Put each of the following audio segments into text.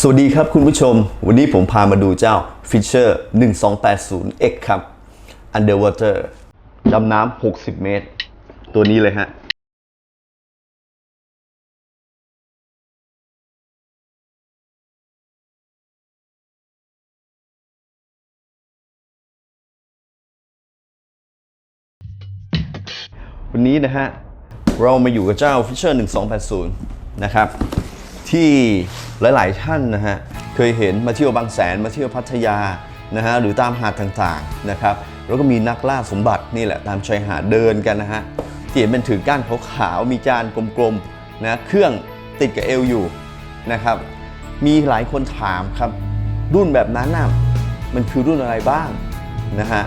สวัสดีครับคุณผู้ชม วันนี้ผมพามาดูเจ้า Fisher 1280X ครับ Underwater ดำน้ำ 60 เมตร ตัวนี้เลยฮะ วันนี้นะฮะ เรามาอยู่กับเจ้า Fisher 1280 นะครับ ที่หลาย ๆ ท่านนะฮะเคยเห็นมาเที่ยวบางแสนมาเที่ยวพัทยานะฮะหรือตามหาดต่าง ๆ นะครับ แล้วก็มีนักล่าสมบัตินี่แหละตามชายหาดเดินกันนะฮะที่เห็นเป็นถือก้านขาวๆมีจานกลม ๆ นะเครื่องติดกับเอวอยู่นะครับ มีหลายคนถามครับ รุ่นแบบนั้นน่ะมันคือรุ่นอะไรบ้างนะฮะ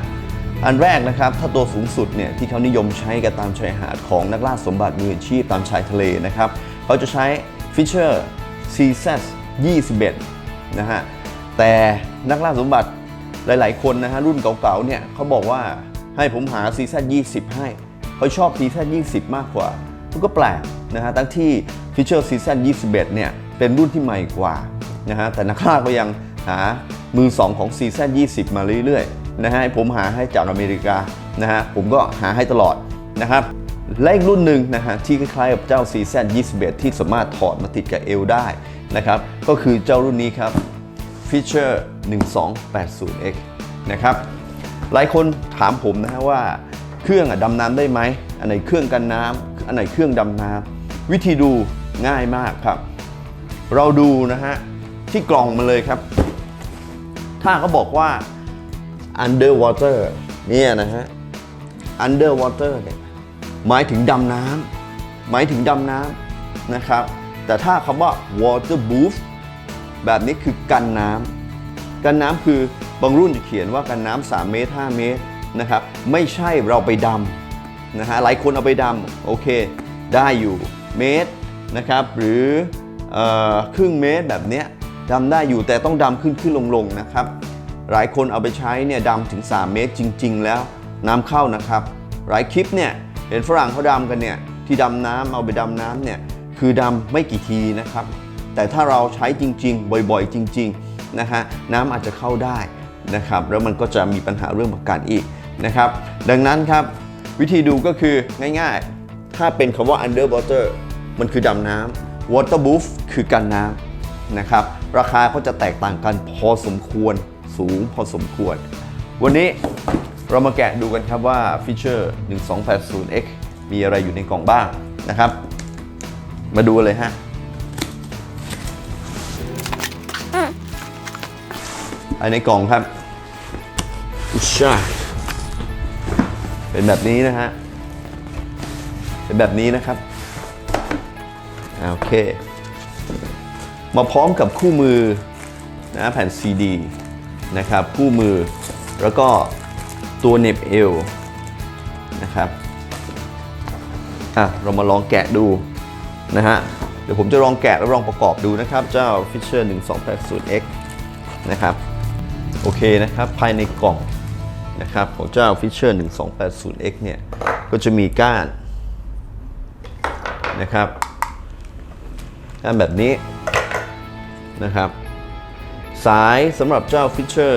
อันแรกนะครับถ้าตัวสูงสุดเนี่ยที่เขานิยมใช้กันตามชายหาดของนักล่าสมบัติมืออาชีพตามชายทะเลนะครับเขาจะใช้ Fisher CZ 21นะฮะ แต่นักล่าสมบัติหลาย ๆ คนนะฮะ รุ่นเก่า ๆ เนี่ยเขาบอกว่าให้ผมหา CZ 20ให้เขาชอบ CZ 20มากกว่า มันก็แปลกนะฮะทั้งที่ Fisher CZ 21เนี่ย เป็นรุ่นที่ใหม่กว่านะฮะ แต่นักล่าก็ยังหามือ 2 ของ CZ 20มาเรื่อย ๆ นะฮะให้ผมหาให้จากอเมริกานะฮะ ผมก็หาให้ตลอดนะครับ และอีกรุ่นหนึ่งนะฮะที่คล้ายๆกับเจ้า CZ 21 ที่สามารถถอดมาติดกับเอวได้นะครับก็คือเจ้ารุ่นนี้ครับ Fisher 1280X นะครับหลายคนถามผมนะฮะว่าเครื่องอะดำน้ำได้ไหมอันไหนเครื่องกันน้ำอันไหนเครื่องดำน้ำวิธีดูง่ายมากครับ เราดูนะฮะที่กล่องมาเลยครับ ถ้าเขาบอกว่า underwater เนี่ยนะฮะ underwater เนี่ย หมายถึงดำน้ำหมายถึงดำน้ำนะครับ แต่ถ้าคำว่า water proof แบบนี้คือกันน้ำกันน้ำคือบางรุ่นจะเขียนว่ากันน้ำ3เมตร 5 เมตรนะครับ ไม่ใช่เราไปดำนะฮะหลายคนเอาไปดำโอเค ได้อยู่เมตรนะครับ หรืออครึ่งเมตรแบบนี้ดำได้อยู่แต่ต้องดำขึ้นขึ้นลงลงนะครับ หลายคนเอาไปใช้เนี่ยดำถึง 3 เมตรจริง ๆ แล้วน้ำเข้านะครับ หลายคลิปเนี่ย เห็นฝรั่งเขาดำกันเนี่ยที่ดำน้ำเอาไปดำน้ำเนี่ยคือดำไม่กี่ทีนะครับ แต่ถ้าเราใช้จริง ๆ บ่อยๆ จริงๆนะฮะน้ำอาจจะเข้าได้นะครับ แล้วมันก็จะมีปัญหาเรื่องประกันอีกนะครับ ดังนั้นครับวิธีดูก็คือง่ายๆ ถ้าเป็นคำว่า underwater มันคือดำน้ำ water proof คือกันน้ำนะครับ ราคาก็จะแตกต่างกันพอสมควรสูงพอสมควร วันนี้เรามาแกะดูกันครับว่า Fisher 1280X มีอะไรอยู่ในกล่องบ้างนะครับ มาดูเลยฮะ อันในกล่องครับอุชาเป็นแบบนี้นะฮะ เป็นแบบนี้นะครับอ่าโอเค มาพร้อมกับคู่มือนะแผ่นซีดีนะครับ คู่มือ แล้วก็ตัวเน็บเอวนะครับอะเรามาลองแกะดูนะฮะเดี๋ยวผมจะลองแกะแล้วลองประกอบดูนะครับ เจ้า Fisher 1280X นะครับโอเคนะครับภายในกล่องนะครับของเจ้า Fisher 1280X เนี่ยก็จะมีก้านนะครับก้านแบบนี้นะครับสายสำหรับเจ้า Fisher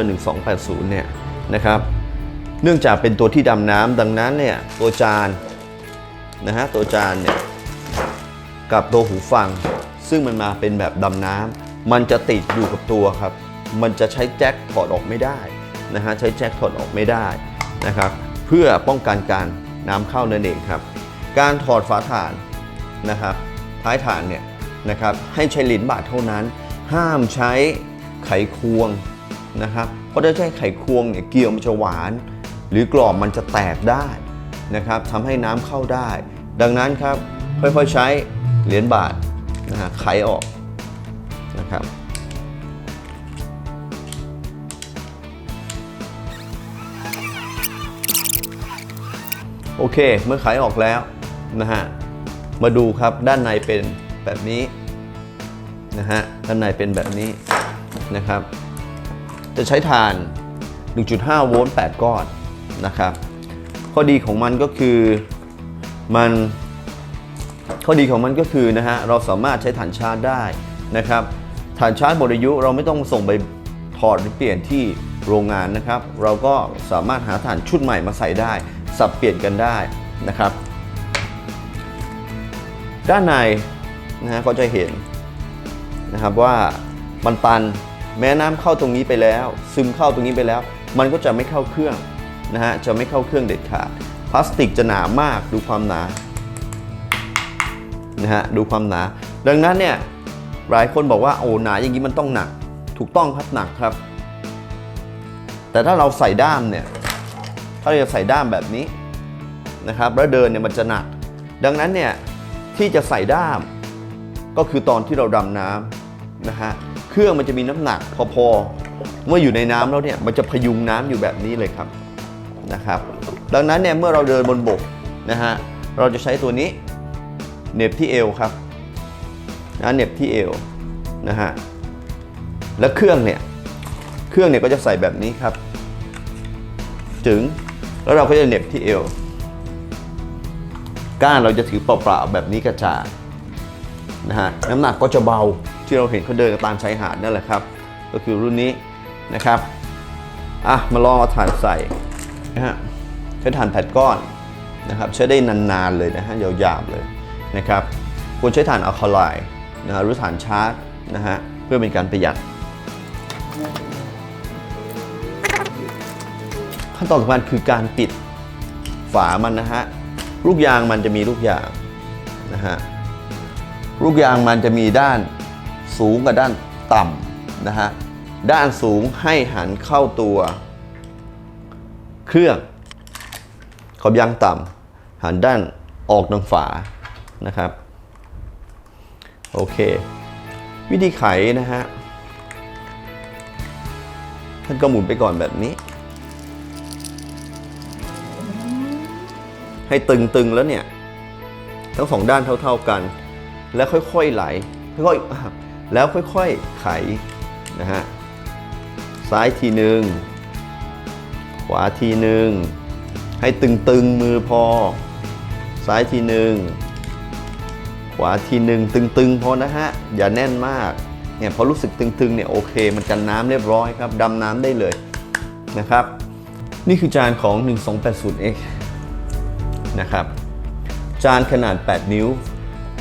1280 เนี่ย นะครับ เนื่องจากเป็นตัวที่ดำน้ำดังนั้นเนี่ยตัวจานนะฮะตัวจานเนี่ยกับตัวหูฟัง ซึ่งมันมาเป็นแบบดำน้ำมันจะติดอยู่กับตัวครับ มันจะใช้แจ็คถอดออกไม่ได้นะฮะใช้แจ็คถอดออกไม่ได้นะครับเพื่อป้องกันการน้ำเข้านั่นเองครับ การถอดฝาถ่านนะครับท้ายถ่านเนี่ยนะครับให้ใช้ลิ้นบาดเท่านั้น ห้ามใช้ไขควงนะครับ ราะถ้าใช้ไขควงเนี่ยเกลียวมันจะหวาน หรือกรอบมันจะแตกได้นะครับทำให้น้ำเข้าได้ ดังนั้นครับค่อยๆใช้เหรียญบาทนะฮะไขออกนะครับโอเค เมื่อไขออกแล้วนะฮะ มาดูครับด้านในเป็นแบบนี้นะฮะ ด้านในเป็นแบบนี้นะครับ จะใช้ถ่าน 1.5 โวลต์ 8 ก้อนนะครับ ข้อดีของมันก็คือมันข้อดีของมันก็คือนะฮะเราสามารถใช้ถ่านชาร์จได้นะครับฐานชาร์จหมดอายุเราไม่ต้องส่งไปถอดหรือเปลี่ยนที่โรงงานนะครับ เราก็สามารถหาฐานชุดใหม่มาใส่ได้ สับเปลี่ยนกันได้นะครับ ด้านในนะฮะก็จะเห็นนะครับว่ามันตัน แม้น้ำเข้าตรงนี้ไปแล้ว ซึมเข้าตรงนี้ไปแล้ว มันก็จะไม่เข้าเครื่องนะฮะจะไม่เข้าเครื่องเด็ดขาดพลาสติกจะหนามากดูความหนานะฮะดูความหนา ดังนั้นเนี่ยหลายคนบอกว่าโอ้หนาอย่างนี้มันต้องหนัก ถูกต้องครับหนักครับ แต่ถ้าเราใส่ด้ามเนี่ยถ้าเราจะใส่ด้ามแบบนี้นะครับแล้วเดินเนี่ยมันจะหนัก ดังนั้นเนี่ยที่จะใส่ด้ามก็คือตอนที่เราดำน้ำนะฮะ รื่องมันจะมีน้ำหนักพอๆ เมื่ออยู่ในน้ำแล้วเนี่ยมันจะพยุงน้ำอยู่แบบนี้เลยครับนะครับ ดังนั้นเนี่ยเมื่อเราเดินบนบกนะฮะเราจะใช้ตัวนี้เหน็บที่เอวครับนะเหน็บที่เอวนะฮะแล้วเครื่องเนี่ยเครื่องเนี่ยก็จะใส่แบบนี้ครับ ถึงแล้วเราก็จะเหน็บที่เอวก้านเราจะถือเปล่าๆแบบนี้กระจาดนะฮะน้ำหนักก็จะเบา ที่เราเห็นเขาเดินกันตามชายหาดนั่นแหละครับ ก็คือรุ่นนี้นะครับอะมาลองเอาถ่านใส่นะฮะใช้ถ่านแผ่นก้อนนะครับใช้ได้นานๆเลยนะฮะยาวๆเลยนะครับควรใช้ถ่านอะคาไลน์นะฮะหรือถ่านชาร์จนะฮะเพื่อเป็นการประหยัด ขั้นตอนสำคัญคือการปิดฝามันนะฮะลูกยางมันจะมีลูกยางนะฮะลูกยางมันจะมีด้าน สูงกับด้านต่ำนะฮะ ด้านสูงให้หันเข้าตัว เครื่องขอบยางต่ำหันด้านออกทางฝานะครับ โอเค วิธีไขนะฮะ ท่านก็หมุนไปก่อนแบบนี้ ให้ตึงๆแล้วเนี่ย ทั้งสองด้านเท่าๆกัน แล้วค่อยๆไหลค่อยๆ แล้วค่อยๆไขนะฮะซ้ายทีหนึ่งขวาทีหนึ่งให้ตึงๆมือพอ ซ้ายทีหนึ่งขวาทีหนึ่งตึงๆพอนะฮะอย่าแน่นมากเนี่ยพอรู้สึกตึงๆเนี่ยโอเค มันกันน้ำเรียบร้อยครับดำน้ำได้เลยนะครับ นี่คือจานของ 1280X นะครับจานขนาด 8 นิ้ว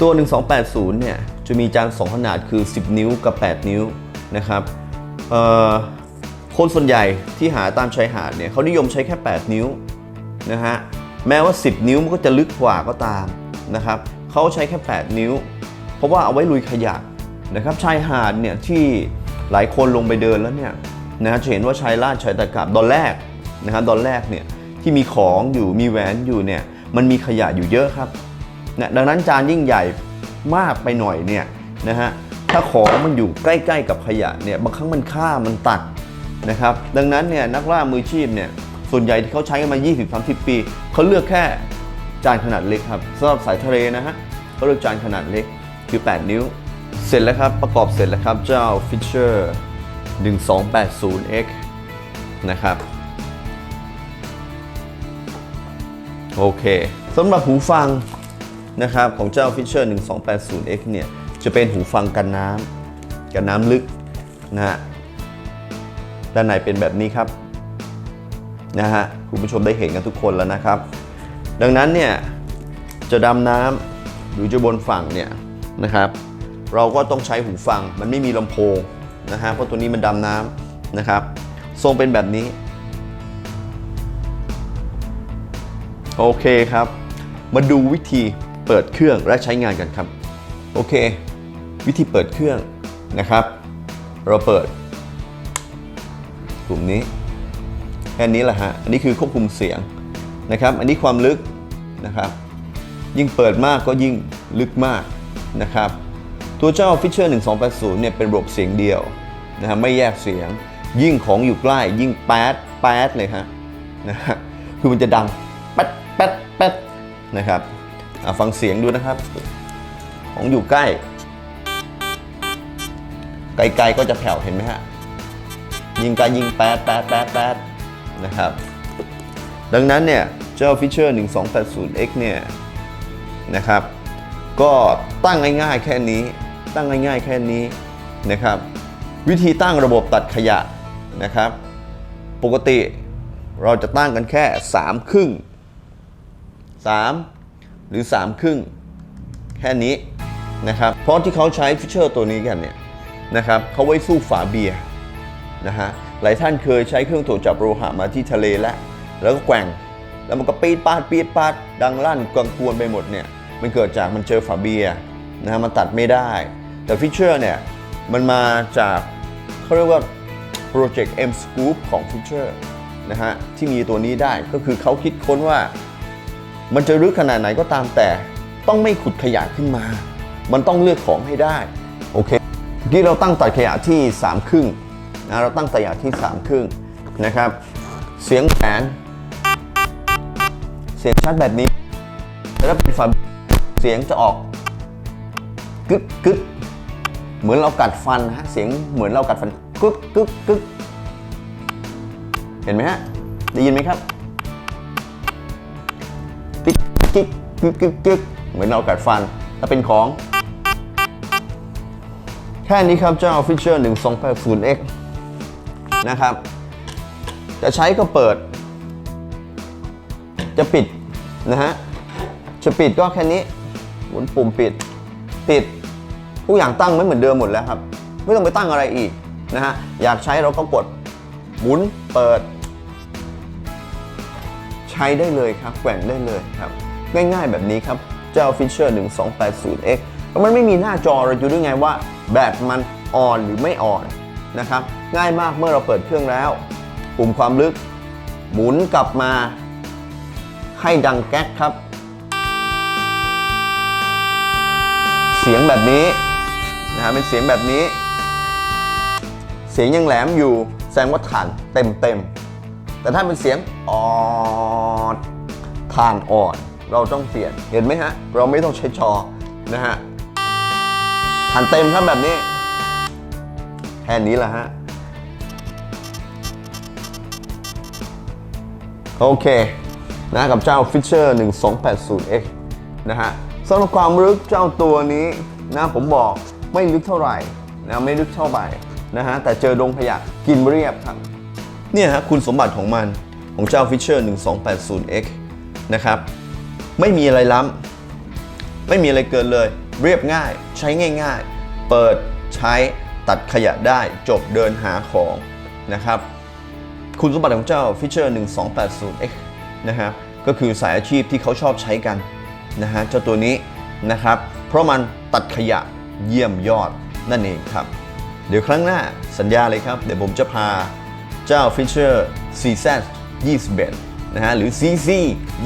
ตัว 1280 เนี่ย จะมีจาน 2 ขนาดคือ 10 นิ้วกับ 8 นิ้วนะครับคนส่วนใหญ่ที่หาตามชายหาดเนี่ยเขานิยมใช้แค่ 8 นิ้วนะฮะแม้ว่า 10 นิ้วมันก็จะลึกกว่าก็ตามนะครับเขาใช้แค่ 8 นิ้ว เพราะว่าเอาไว้ลุยขยะนะครับชายหาดเนี่ยที่หลายคนลงไปเดินแล้วเนี่ยนะฮะจะเห็นว่าชายลาดชายตะกรับตอนแรกนะครับตอนแรกเนี่ยที่มีของอยู่มีแหวนอยู่เนี่ยมันมีขยะอยู่เยอะครับนะดังนั้นจานยิ่งใหญ่ มากไปหน่อยเนี่ยนะฮะถ้าของมันอยู่ใกล้ๆกับขยะเนี่ยบางครั้งมันฆ่ามันตัดนะครับดังนั้นเนี่ยนักล่ามือชีพเนี่ยส่วนใหญ่ที่เขาใช้กันมา 20-30 ปีเขาเลือกแค่จานขนาดเล็กครับสำหรับสายทะเลนะฮะเขาเลือกจานขนาดเล็กคือ 8 นิ้ว เสร็จแล้วครับประกอบเสร็จแล้วครับเจ้า Fisher 1280X นะครับโอเคสำหรับหูฟัง นะครับของเจ้า Fisher 1280X เนี่ยจะเป็นหูฟังกันน้ำกันน้ำลึกนะฮะด้านในเป็นแบบนี้ครับนะฮะคุณผู้ชมได้เห็นกันทุกคนแล้วนะครับ ดังนั้นเนี่ยจะดำน้ำหรือจะบนฝั่งเนี่ยนะครับเราก็ต้องใช้หูฟังมันไม่มีลำโพงนะฮะเพราะตัวนี้มันดำน้ำนะครับ ทรงเป็นแบบนี้ โอเคครับ มาดูวิธี เปิดเครื่องและใช้งานกันครับ โอเค วิธีเปิดเครื่องนะครับ เราเปิดกลุ่มนี้แค่นี้แหละฮะอันนี้คือควบคุมเสียงนะครับ อันนี้ความลึกนะครับ ยิ่งเปิดมากก็ยิ่งลึกมากนะครับ ตัวเจ้า Fisher 1280 เนี่ยเป็นระบบเสียงเดียวนะฮะไม่แยกเสียง ยิ่งของอยู่ใกล้ ยิ่งแป๊ดแป๊ดเลยฮะนะฮะคือมันจะดังแป๊ดแป๊ดแป๊ดนะครับ ฟังเสียงดูนะครับ ของอยู่ใกล้ ไกลๆก็จะแผ่วเห็นไหมฮะ ยิงไกลยิงแปดแปดแปดแปดนะครับ ดังนั้นเนี่ย เจ้า Fisher 1280X เนี่ยนะครับ ก็ตั้งง่ายๆแค่นี้ ตั้งง่ายๆแค่นี้นะครับ วิธีตั้งระบบตัดขยะนะครับ ปกติเราจะตั้งกันแค่ 3 ครึ่ง3 หรือ 3 ครึ่ง แค่นี้นะครับ เพราะที่เขาใช้ฟิชเชอร์ตัวนี้กันเนี่ยนะครับเขาไว้สู้ฝาเบียร์นะฮะหลายท่านเคยใช้เครื่องตรวจจับโลหะมาที่ทะเลแล้วแล้วก็แกว่ง แล้วมันก็ปีดปาดปีดปาดดังลั่นกังกวนไปหมดเนี่ยมันเกิดจากมันเจอฝาเบียร์นะฮะมันตัดไม่ได้ แต่ฟิชเชอร์เนี่ยมันมาจากเขาเรียกว่าโปรเจกต์ M Scoop ของ Future นะฮะที่มีตัวนี้ได้ก็คือเขาคิดค้นว่า มันจะลึกขนาดไหนก็ตามแต่ต้องไม่ขุดขยะขึ้นมา มันต้องเลือกของให้ได้ โอเคเมื่เราตั้งตัดขยะที่3ครึ่งนะเราตั้งตัดขยะที่3ครึ่งนะครับ เสียงแหวนเสียงชัดแบบนี้แต่ถ้าเป็นฝาเสียงจะออกกึกกึกเหมือนเรากัดฟันฮะเสียงเหมือนเรากัดฟันกึกกึกกึกเห็นไหมฮะได้ยินไหมครับ กิ๊กกิ๊กกึกกึกกึกเหมือนเรากัดฟัน ถ้าเป็นของ แค่นี้ครับเจ้า Fisher 1280X นะครับ จะใช้ก็เปิด จะปิดนะฮะ จะปิดก็แค่นี้หมุนปุ่มปิด ปิด ทุกอย่างตั้งไม่เหมือนเดิมหมดแล้วครับ ไม่ต้องไปตั้งอะไรอีกนะฮะ อยากใช้เราก็กดหมุนเปิด ใช้ได้เลยครับ แกว่งได้เลยครับ ง่ายๆแบบนี้ครับ เจ้า Fisher 1280X แล้วมันไม่มีหน้าจอเราจะรู้ไงว่า แบตมันอ่อนหรือไม่อ่อนนะครับ ง่ายมากเมื่อเราเปิดเครื่องแล้วปุ่มความลึก หมุนกลับมาให้ดังแก๊กครับ เสียงแบบนี้นะฮะเป็นเสียงแบบนี้ เสียงยังแหลมอยู่แสดงว่าฐานเต็มเต็มแต่ถ้าเป็นเสียงออดฐานอ่อน เราต้องเปลี่ยนเห็นไหมฮะ เราไม่ต้องใช้จอนะฮะฐานเต็มครับแบบนี้ แค่นี้แหละฮะ โอเคนะกับเจ้า Fisher 1280X นะฮะสำหรับความลึกเจ้าตัวนี้นะผมบอกไม่ลึกเท่าไหร่นะไม่ลึกเท่าไหร่นะฮะแต่เจอดงขยะกินเรียบครับเนี่ยฮะคุณสมบัติของมันของเจ้า Fisher 1280X นะครับ ไม่มีอะไรล้ำไม่มีอะไรเกินเลย เรียบง่าย ใช้ง่าย ๆ เปิดใช้ตัดขยะได้จบเดินหาของนะครับคุณสมบัติของเจ้า Fisher 1280X นะครับก็คือสายอาชีพที่เขาชอบใช้กันนะฮะเจ้าตัวนี้นะครับเพราะมันตัดขยะเยี่ยมยอดนั่นเองครับ เดี๋ยวครั้งหน้าสัญญาเลยครับ เดี๋ยวผมจะพาเจ้า Fisher CZ 21นะฮะหรือ CC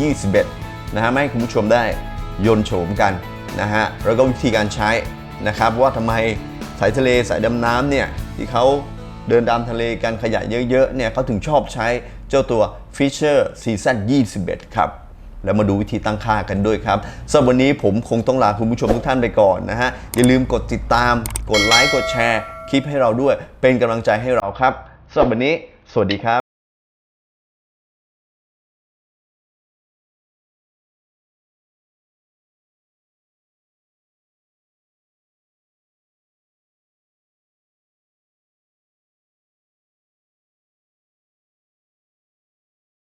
21 นะฮะมาให้คุณผู้ชมได้ยนโฉมกันนะฮะแล้วก็วิธีการใช้นะครับว่าทำไมสายทะเลสายดำน้ำเนี่ยที่เขาเดินตามทะเลกันขยะเยอะๆเนี่ยเขาถึงชอบใช้เจ้าตัว Fisher CZ 21 ครับ แล้วมาดูวิธีตั้งค่ากันด้วยครับสำหรับวันนี้ผมคงต้องลาคุณผู้ชมทุกท่านไปก่อนนะฮะ อย่าลืมกดติดตาม กดไลค์ กดแชร์ คลิปให้เราด้วย เป็นกำลังใจให้เราครับสำหรับวันนี้ สวัสดีครับ